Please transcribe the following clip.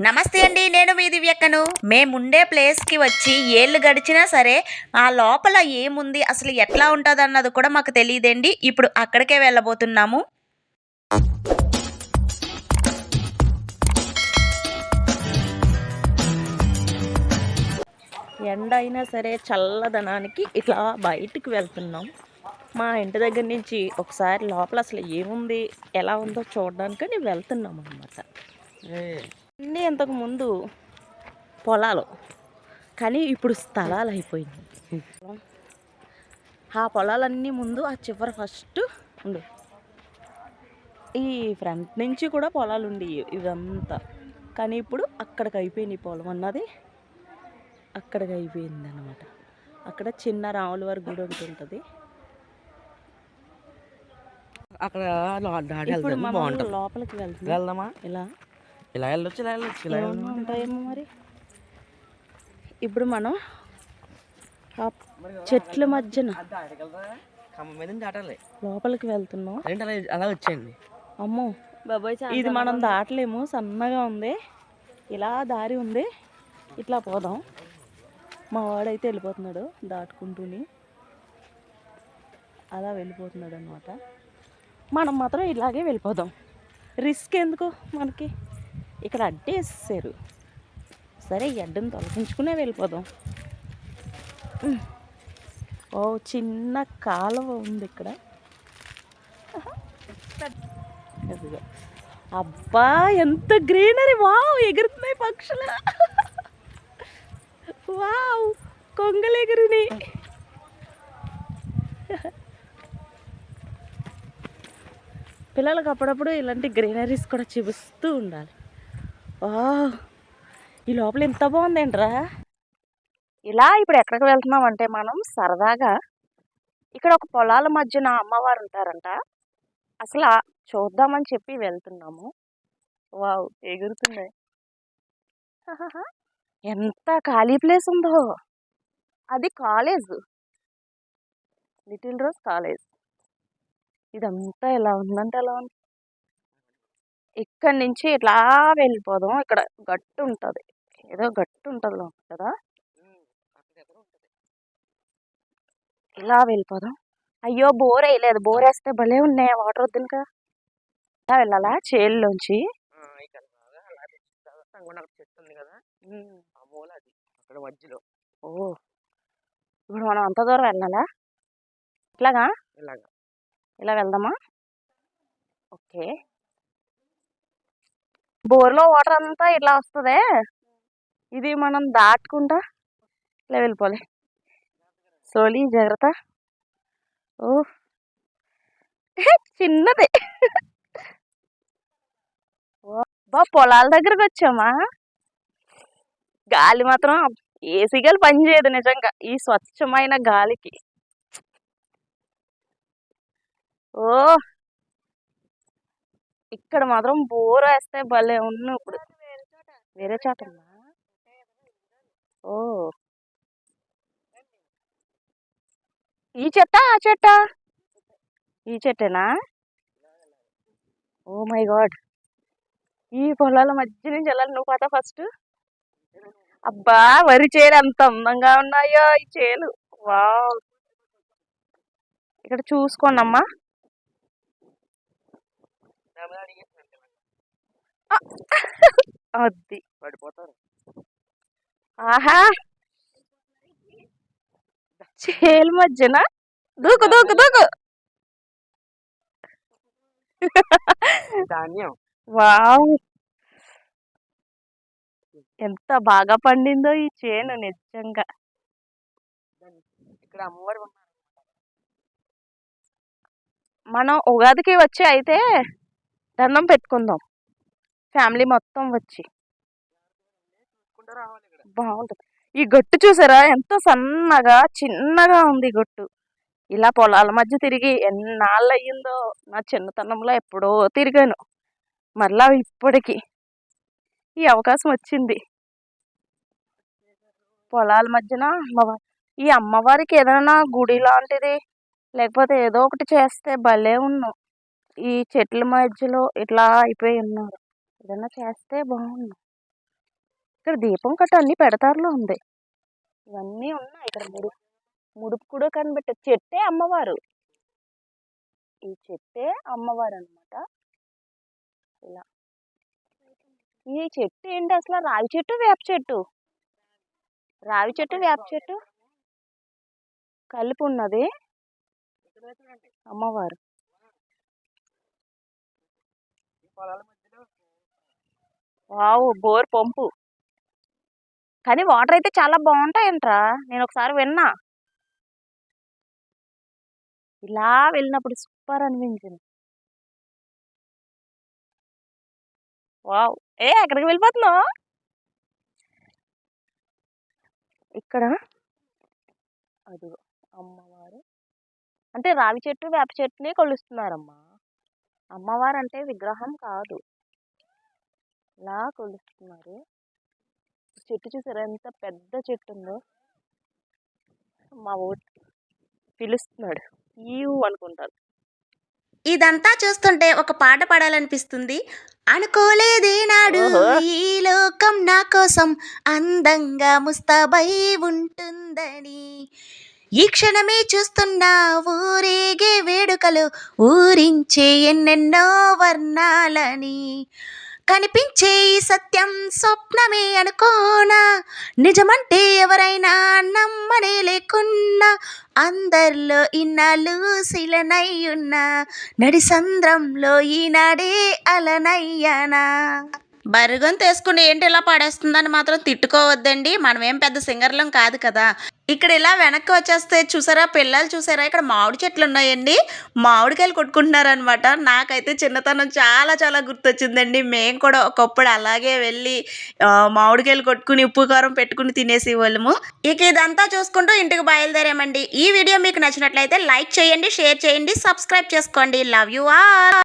నమస్తే అండి నేను మీ దివ్యక్కను. మేముండే ప్లేస్కి వచ్చి ఏళ్ళు గడిచినా సరే ఆ లోపల ఏముంది అసలు ఎట్లా ఉంటుంది అన్నది కూడా మాకు తెలియదండి. ఇప్పుడు అక్కడికే వెళ్ళబోతున్నాము. ఎండ అయినా సరే చల్లదనానికి ఇట్లా బయటికి వెళ్తున్నాం. మా ఇంటి దగ్గర నుంచి ఒకసారి లోపల అసలు ఏముంది ఎలా ఉందో చూడడానికి వెళ్తున్నాం అనమాట అన్నీ ఇంతకు ముందు పొలాలు. కానీ ఇప్పుడు స్థలాలు అయిపోయింది ఆ పొలాలన్నీ ముందు ఆ చివర ఫస్ట్ ఉండు. ఈ ఫ్రంట్ నుంచి కూడా పొలాలు ఉండి ఇదంతా కానీ ఇప్పుడు అక్కడికి అయిపోయింది పొలం అన్నది. అక్కడికి అయిపోయింది అనమాట అక్కడ చిన్న రాముల వారి గుడి ఒకటి ఉంటుంది. అక్కడ లోపలికి వెళ్దామా? ఇలా. ఇలా వెళ్ళొచ్చు ఇలా వెళ్ళొచ్చు ఇలా ఉంటాయేమో మరి. ఇప్పుడు మనం ఆ చెట్ల మధ్యన లోపలికి వెళ్తున్నాం. అలా వచ్చేయండి. అమ్మో ఇది మనం దాటలేము సన్నగా ఉంది. ఇలా దారి ఉంది. ఇట్లా పోదాం. మా వాడైతే వెళ్ళిపోతున్నాడు దాటుకుంటూని. అలా వెళ్ళిపోతున్నాడు అనమాట మనం మాత్రం ఇలాగే వెళ్ళిపోదాం. రిస్క్ ఎందుకు మనకి? ఇక్కడ అడ్డేసారు సరే ఈ అడ్డను తొలగించుకునే వెళ్ళిపోదాం. ఓ చిన్న కాలువ ఉంది ఇక్కడ. అబ్బా ఎంత గ్రీనరీ! వావ్ ఎగురుతున్నాయి పక్షులు. వావ్ కొంగలు ఎగురిని పిల్లలకు అప్పుడప్పుడు ఇలాంటి గ్రీనరీస్ కూడా చూపిస్తూ ఉండాలి. ఈ లోపల ఎంత బాగుందేంట్రా? ఇలా ఇప్పుడు ఎక్కడికి వెళ్తున్నాం అంటే మనం సరదాగా ఇక్కడ ఒక పొలాల మధ్యన అమ్మవారు ఉంటారంట. అసలు చూద్దామని చెప్పి వెళ్తున్నాము. వావ్ ఎగురుతుంది ఎంత ఖాళీ ప్లేస్ ఉందో. అది కాలేజ్. Little rose college. ఇదంతా ఎలా ఉందంటే ఎలా ఉంది? ఇక్కడి నుంచి ఇట్లా వెళ్ళిపోదాం. ఇక్కడ గట్టు ఉంటుంది. ఏదో గట్టు ఉంటుంది కదా? ఇలా వెళ్ళిపోదాం. అయ్యో! బోర్ వేయలేదు. బోర్ వేస్తే భలే ఉన్నాయి. వాటర్ వద్దు ఇంకా ఇలా వెళ్ళాలా? చేల్లోంచి? కదా. అక్కడ మధ్యలో. ఓ! ఇప్పుడు మనం అంత దూరం వెళ్ళాలా? ఇట్లాగా? ఇలాగా. ఇలా వెళ్దామా? ఓకే. బోర్లో వాటర్ అంతా ఇట్లా వస్తుంది. ఇది మనం దాటుకుంటా ఇట్లా వెళ్ళిపోలే. సోలి జాగ్రత్త. ఓ చిన్నది. ఓ, బా పొలాల దగ్గరకు వచ్చామా? గాలి మాత్రం ఏసీ గాలి పనిచేయదు నిజంగా ఈ స్వచ్ఛమైన గాలికి. ఓ ఇక్కడ మాత్రం బోర్ వేస్తే భలే ఉన్న ఇప్పుడు. వేరే చోట. ఓ. ఈ చెట్ట ఆ చెట్ట? ఈ చెట్టేనా? Oh my God. ఈ పొలాల మధ్య నుంచి వెళ్ళాలి నువ్వు పోతా ఫస్ట్. అబ్బా వరి చేలు ఎంత అందంగా ఉన్నాయో ఈ చేలు. వావ్. ఇక్కడ చూసుకోండి అమ్మా అది పడిపోతారు. ఆహా! చేలు మధ్యన దూకు దూకు దూకు. ధాన్యం. వావ్! ఎంత బాగా పండిందో ఈ చేను నిజంగా. ఇక్కడ అమ్మవారు మనం ఉగాదికి వచ్చి అయితే దండం పెట్టుకుందాం. ఫ్యామిలీ మొత్తం వచ్చి. బాగుంటుంది ఈ గట్టు చూసారా? ఎంత సన్నగా చిన్నగా ఉంది గట్టు. ఇలా పొలాల మధ్య తిరిగి ఎన్నాళ్ళు అయ్యిందో నా చిన్నతనంలో ఎప్పుడో తిరిగాను. మరలా ఇప్పటికి ఈ అవకాశం వచ్చింది. పొలాల మధ్యన అమ్మవారి ఈ అమ్మవారికి ఏదైనా గుడి లాంటిది లేకపోతే ఏదో ఒకటి చేస్తే భలే ఉన్నాం. ఈ చెట్ల మధ్యలో ఇట్లా అయిపోయి ఉన్నారు. ఏదైనా చేస్తే బాగుండు. ఇక్కడ దీపం కట్ట అన్ని పెడతారులో ఉంది. ఇవన్నీ ఉన్నాయి. ఇక్కడ ముడు ముడుపు కూడా కనిపెట్టే చెట్టే అమ్మవారు. ఈ చెట్టే అమ్మవారు అనమాట ఇలా. ఈ చెట్టు ఏంటి అసలు? రావి చెట్టు వేప చెట్టు? రావి చెట్టు వేప చెట్టు? కలిపి ఉన్నది అమ్మవారు. వావ్! Bore pump. కానీ వాటర్ అయితే చాలా బాగుంటాయంట్రా నేను ఒకసారి విన్నా. ఇలా వెళ్ళినప్పుడు సూపర్ అనిపించింది. వావ్! ఏ ఎక్కడికి వెళ్ళిపోతున్నావు? ఇక్కడ అది అమ్మవారు. అంటే రావి చెట్టు వేప చెట్టునే కొలుస్తున్నారమ్మా. అమ్మవారు అంటే విగ్రహం కాదు. ఇలా కొలుస్తున్నారు? చెట్టు చూసారా? ఎంత పెద్ద చెట్టు ఉందో మా ఊరు పిలుస్తున్నాడు. ఈవు అనుకుంటారు. ఇదంతా చూస్తుంటే ఒక పాట పాడాలనిపిస్తుంది. అనుకోలేదే నాడు ఓహో. ఈ లోకం నా కోసం అందంగా ముస్తాబై ఉంటుందని. ఈ క్షణమే చూస్తున్నా ఊరేగే వేడుకలు ఊరించే ఎన్నెన్నో వర్ణాలని. కనిపించే ఈ సత్యం స్వప్నమే అనుకోనా? నిజమంటే ఎవరైనా నమ్మనే లేకున్నా అందరిలో ఇన్నాళ్ళు శిలనయ్యున్నా నడిసంద్రంలో ఈనాడే అలనయ్యానా? బరుగం తీసుకుని ఏంటి ఇలా పాడేస్తుందని మాత్రం తిట్టుకోవద్దండి. మనమేం పెద్ద సింగర్లం కాదు కదా. ఇక్కడ ఇలా వెనక్కి వచ్చేస్తే చూసారా? పిల్లలు చూసారా? ఇక్కడ మామిడి చెట్లు ఉన్నాయండి. మామిడికాయలు కొట్టుకుంటున్నారు అనమాట నాకైతే చిన్నతనం చాలా చాలా గుర్తొచ్చిందండి. మేము కూడా ఒకప్పుడు అలాగే వెళ్ళి మామిడికాయలు కొట్టుకుని ఉప్పు కారం పెట్టుకుని తినేసి వాళ్ళము. ఇక ఇదంతా చూసుకుంటూ ఇంటికి బయలుదేరామండి. ఈ వీడియో మీకు నచ్చినట్లయితే లైక్ చేయండి షేర్ చేయండి సబ్స్క్రైబ్ చేసుకోండి. Love you all.